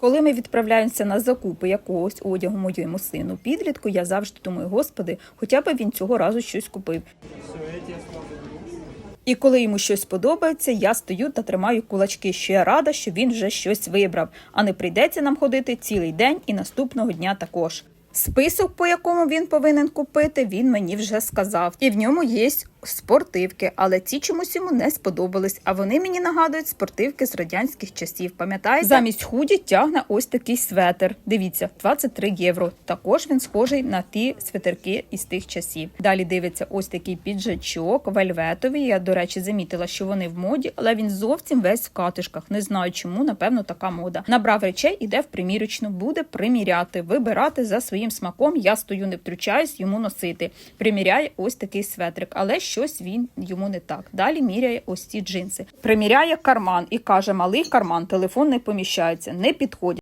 Коли ми відправляємося на закупи якогось одягу моєму сину підлітку, я завжди думаю, господи, хоча б він цього разу щось купив. І коли йому щось подобається, я стою та тримаю кулачки, що я рада, що він вже щось вибрав, а не прийдеться нам ходити цілий день і наступного дня також. Список, по якому він повинен купити, він мені вже сказав. І в ньому є спортивки, але ці чомусь йому не сподобались. А вони мені нагадують спортивки з радянських часів. Пам'ятаєте? Замість худі тягне ось такий светр. Дивіться, 23 євро. Також він схожий на ті светерки із тих часів. Далі дивиться ось такий піджачок, вельветовий. Я, до речі, замітила, що вони в моді, але він зовсім весь в катишках. Не знаю чому, напевно, така мода. Набрав речей, іде в примірочну, буде приміряти, вибирати за своїм смаком. Я стою, не втручаюсь йому носити. Приміряє ось такий светрик, але щось він йому не так. Далі міряє ось ці джинси. Приміряє карман і каже: малий карман, телефон не поміщається, не підходять.